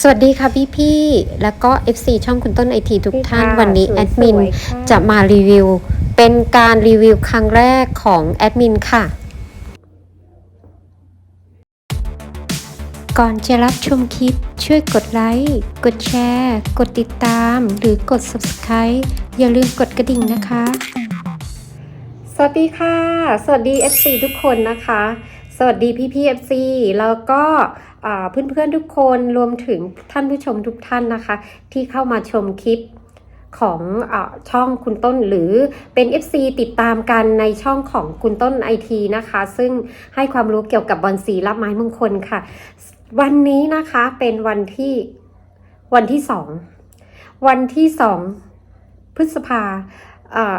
สวัสดีค่ะพี่พี่ๆแล้วก็ FC ช่องคุณต้นไอทีทุกท่านค่ะวันนี้สวยๆแอดมินค่ะจะมารีวิว เป็นการรีวิวครั้งแรกของแอดมินค่ะ ก่อนจะรับชมคลิปช่วยกดไลค์กดแชร์ กดติดตาม หรือกด Subscribe อย่าลืมกดกระดิ่งนะคะ สวัสดีค่ะ สวัสดี FC ทุกคนนะคะ สวัสดีพี่พี่ FC แล้วก็อ่าเพื่อนๆทุกคนรวมถึงท่านผู้ชมทุกท่านนะคะ ที่เข้ามาชมคลิปของอช่องคุณต้นหรือเป็น FC ติดตามกันในช่องของคุณต้นไอทีนะคะ ซึ่งให้ความรู้เกี่ยวกับบอลสีรับไม้มงคลค่ะ วันนี้นะคะเป็นวันที่วันที่สองวันที่สองพฤษภาอ่า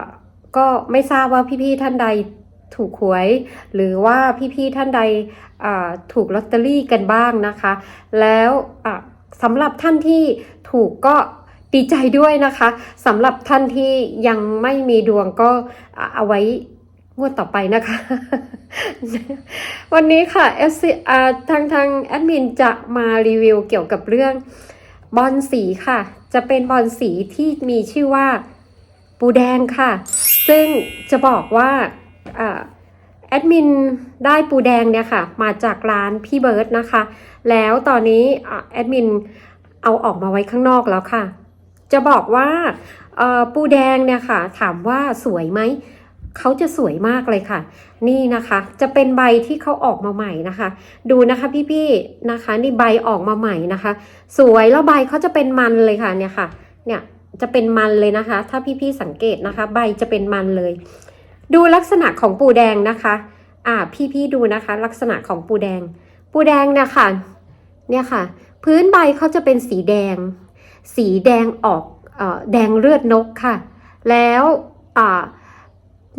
ก็ไม่ทราบว่าพี่ๆท่านใด ถูกหวย หรือว่าพี่ๆท่านใดถูกลอตเตอรี่กันบ้างนะคะ แล้วสำหรับท่านที่ถูกก็ดีใจด้วยนะคะสำหรับท่านที่ยังไม่มีดวงก็เอาไว้งวดต่อไปนะคะ วันนี้ค่ะ FC อ่าทางทางแอดมินจะมารีวิวเกี่ยวกับเรื่องบอลสีค่ะ จะเป็นบอลสีที่มีชื่อว่าปูแดงค่ะ ซึ่งจะบอกว่า แอดมินได้ปูแดงเนี่ยค่ะ มาจากร้านพี่เบิร์ดนะคะ แล้วตอนนี้แอดมินเอาออกมาไว้ข้างนอกแล้วค่ะ จะบอกว่าปูแดงเนี่ยค่ะ ถามว่าสวยไหมเขาจะสวยมากเลยค่ะ นี่นะคะ จะเป็นใบที่เขาออกมาใหม่นะคะ ดูนะคะพี่ๆนะคะ นี่ใบออกมาใหม่นะคะ สวยแล้วใบเขาจะเป็นมันเลยค่ะเนี่ยค่ะ เนี่ยจะเป็นมันเลยนะคะ ถ้าพี่ๆสังเกตนะคะ ใบจะเป็นมันเลย ดูลักษณะของปูแดงนะคะ อ่า พี่ๆดูนะคะ ลักษณะของปูแดง ปูแดงเนี่ยค่ะ เนี่ยค่ะ พื้นใบเขาจะเป็นสีแดง สีแดงออกเอ่อแดงเลือดนกค่ะ แล้วอ่า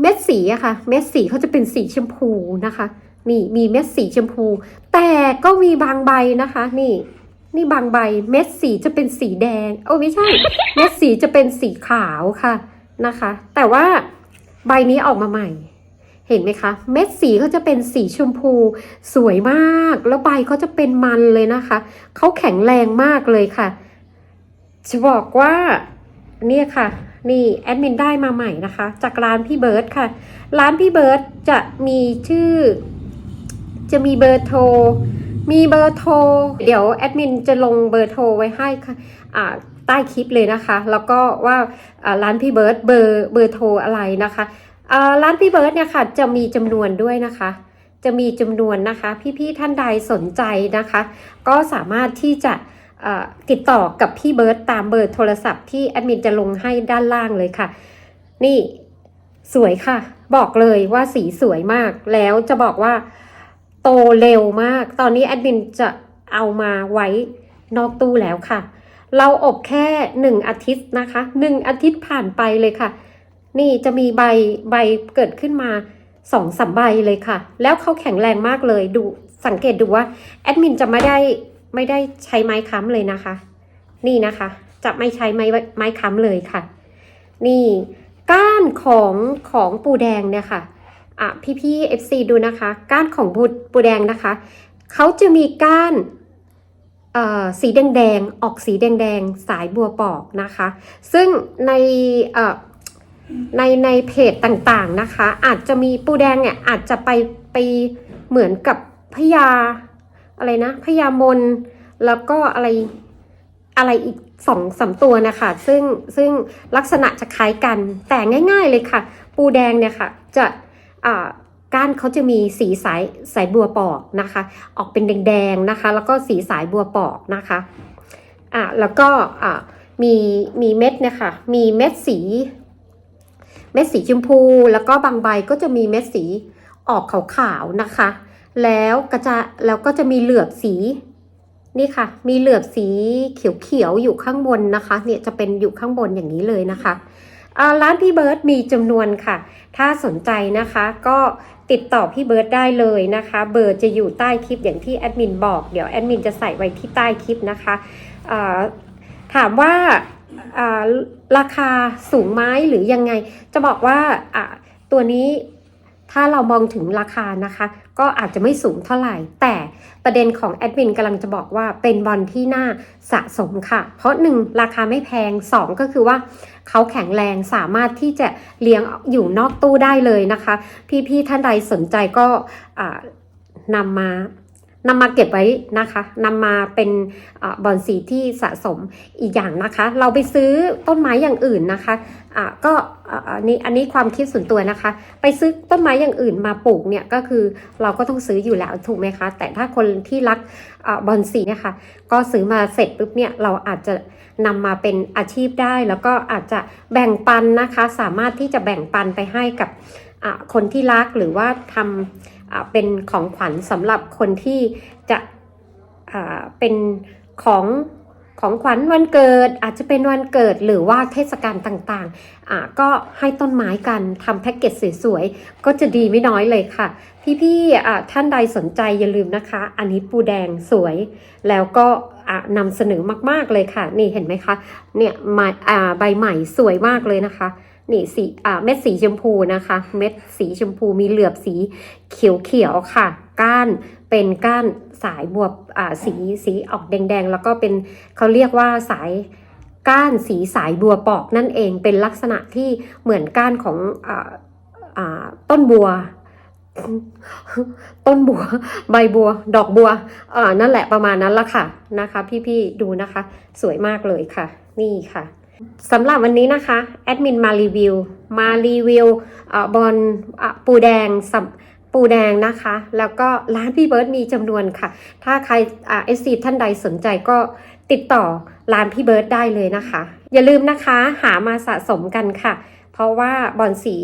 เม็ดสีอะค่ะ เม็ดสีเขาจะเป็นสีชมพูนะคะ นี่มีเม็ดสีชมพู แต่ก็มีบางใบนะคะ นี่ นี่บางใบ เม็ดสีจะเป็นสีแดง โอ้ไม่ใช่ เม็ดสีจะเป็นสีขาวค่ะนะคะ แต่ว่า ใบนี้ออกมาใหม่ เห็นไหมคะ เม็ดสีเขาจะเป็นสีชมพู สวยมาก แล้วใบเขาจะเป็นมันเลยนะคะ เขาแข็งแรงมากเลยค่ะ จะบอกว่าเนี่ยค่ะ นี่แอดมินได้มาใหม่นะคะ จากร้านพี่เบิร์ดค่ะ ร้านพี่เบิร์ดจะมีชื่อ จะมีเบอร์โทร มีเบอร์โทร เดี๋ยวแอดมินจะลงเบอร์โทรไว้ให้ค่ะอ่า ใต้คลิปเลยนะคะ แล้วก็ว่าร้านพี่เบิร์ดเบอร์เบอร์โทรอะไรนะคะร้านพี่เบิร์ดเนี่ยค่ะจะมีจำนวนด้วยนะคะ จะมีจำนวนนะคะ พี่ๆท่านใดสนใจนะคะ ก็สามารถที่จะติดต่อกับพี่เบิร์ตตามเบอร์โทรศัพท์ที่แอดมินจะลงให้ด้านล่างเลยค่ะ นี่สวยค่ะ บอกเลยว่าสีสวยมาก แล้วจะบอกว่าโตเร็วมาก ตอนนี้แอดมินจะเอามาไว้นอกตู้แล้วค่ะ เราอบแค่หนึ่งอาทิตย์นะคะหนึ่งอาทิตย์ผ่านไปเลยค่ะ นี่จะมีใบใบเกิดขึ้นมาสองสามใบเลยค่ะ แล้วเขาแข็งแรงมากเลยดูสังเกตดูว่าแอดมินจะไม่ได้ไม่ได้ใช้ไม้ค้ำเลยนะคะ นี่นะคะ จะไม่ใช้ไม้ไม้ค้ำเลยค่ะ นี่ก้านของของปูแดงเนี่ยค่ะอะพี่พี่ๆ FC ดูนะคะ ก้านของปูปูแดงนะคะเขาจะมีก้าน สีแดงๆ ออกสีแดงๆ สายบัวปอกนะคะ ซึ่งในในในเพจต่างๆนะคะ อาจจะมีปูแดงเนี่ยอาจจะไปไปเหมือนกับพญาอะไรนะพญามนแล้วก็อะไรอะไรอีกสองสามตัวนะคะ ซึ่งซึ่งลักษณะจะคล้ายกันแต่ง่าย ๆเลยค่ะ ปูแดงเนี่ยค่ะ จะอ่า ก้านเขาจะมีสีสายสายบัวปอกนะคะ ออกเป็นแดงๆนะคะ แล้วก็สีสายบัวปอกนะคะอ่าแล้วก็อ่ามีมีเม็ดนี่ยค่ะมีเม็ดสี เม็ดสีชมพู แล้วก็บางใบก็จะมีเม็ดสีออกขาวๆนะคะ แล้วก็จะแล้วก็จะมีเหลือบสีนี่ค่ะ มีเหลือบสีเขียวๆอยู่ข้างบนนะคะ เนี่ยจะเป็นอยู่ข้างบนอย่างนี้เลยนะคะ ร้านพี่เบิร์ดมีจำนวนค่ะ ถ้าสนใจนะคะก็ติดต่อพี่เบิร์ดได้เลยนะคะ เบอร์จะอยู่ใต้คลิปอย่างที่แอดมินบอก เดี๋ยวแอดมินจะใส่ไว้ที่ใต้คลิปนะคะถามว่าราคาสูงไหมหรือยังไง จะบอกว่าอ่าตัวนี้ถ้าเรามองถึงราคานะคะ ก็อาจจะไม่สูงเท่าไหร่ แต่ ประเด็นของแอดมินกำลังจะบอกว่าเป็นบอลที่น่าสะสมค่ะ เพราะ 1 ราคาไม่แพง 2 ก็คือว่าเขาแข็งแรงสามารถที่จะเลี้ยงอยู่นอกตู้ได้เลยนะคะ พี่ๆท่านใดสนใจก็นำมา นำมาเก็บไว้นะคะนำมาเป็นอบอลสีที่สะสมอีกอย่างนะคะ เราไปซื้อต้นไม้อย่างอื่นนะคะอ่าก็อันนี้อันนี้ความคิดส่วนตัวนะคะ ไปซื้อต้นไม้อย่างอื่นมาปลูกเนี่ยก็คือเราก็ต้องซื้ออยู่แล้วถูกไหมคะ แต่ถ้าคนที่รักอบอลสีเนี่ยค่ะก็ซื้อมาเสร็จปุ๊บเนี่ยเราอาจจะนำมาเป็นอาชีพได้ แล้วก็อาจจะแบ่งปันนะคะ สามารถที่จะแบ่งปันไปให้กับคนที่รักหรือว่าทำอ่า เป็นของขวัญสำหรับคนที่จะเป็นของของขวัญวันเกิดอาจจะเป็นวันเกิดหรือว่าเทศกาลต่างๆ ก็ให้ต้นไม้กันทำแพ็กเกจสวยๆ ก็จะดีไม่น้อยเลยค่ะ พี่ๆท่านใดสนใจอย่าลืมนะคะ อันนี้ปูแดงสวย แล้วก็นำเสนอมากๆเลยค่ะ นี่เห็นไหมคะเนี่ยใบใหม่สวยมากเลยนะคะ นี่สีอ่าเม็ดสีชมพูนะคะ เม็ดสีชมพูมีเหลือบสีเขียวๆค่ะ ก้านเป็นก้านสายบวบอ่าสีสีออกแดงๆ แล้วก็เป็นเขาเรียกว่าสายก้านสีสายบัวปอกนั่นเองเป็นลักษณะที่เหมือนก้านของออต้นบัว ต้นบัว ใบบัว ดอกบัวนั่นแหละประมาณนั้นละค่ะนะคะ พี่ๆดูนะคะ สวยมากเลยค่ะ นี่ค่ะ สำหรับวันนี้นะคะแอดมินมารีวิว มารีวิวอบอลปูแดงสับปูแดงนะคะ แล้วก็ร้านพี่เบิร์ดมีจำนวนค่ะ ถ้าใครอ่าเอซีท่านใดสนใจก็ติดต่อร้านพี่เบิร์ดได้เลยนะคะ อย่าลืมนะคะหามาสะสมกันค่ะ เพราะว่าบอลสี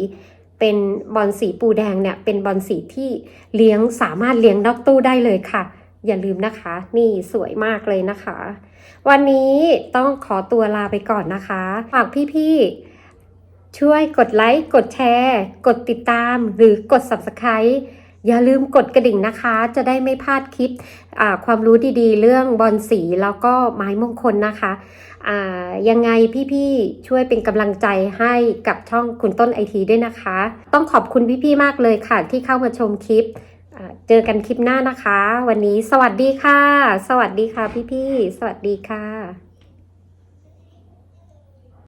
เป็นบอลสีปูแดงเนี่ยเป็นบอลสีที่เลี้ยงสามารถเลี้ยงนอกตู้ได้เลยค่ะ อย่าลืมนะคะ นี่สวยมากเลยนะคะ วันนี้ต้องขอตัวลาไปก่อนนะคะฝากพี่ๆ ช่วยกดไลค์กดแชร์ กดติดตามหรือกด Subscribe อย่าลืมกดกระดิ่งนะคะ จะได้ไม่พลาดคลิปความรู้ดีๆ เรื่องบอลสีแล้วก็ไม้มงคลนะคะยังไงพี่ๆช่วยเป็นกำลังใจให้กับช่องคุณต้นไอทีด้วยนะคะ ต้องขอบคุณพี่ๆมากเลยค่ะ ที่เข้ามาชมคลิป เจอกันคลิปหน้านะคะ วันนี้สวัสดีค่ะ สวัสดีค่ะพี่ๆ สวัสดีค่ะ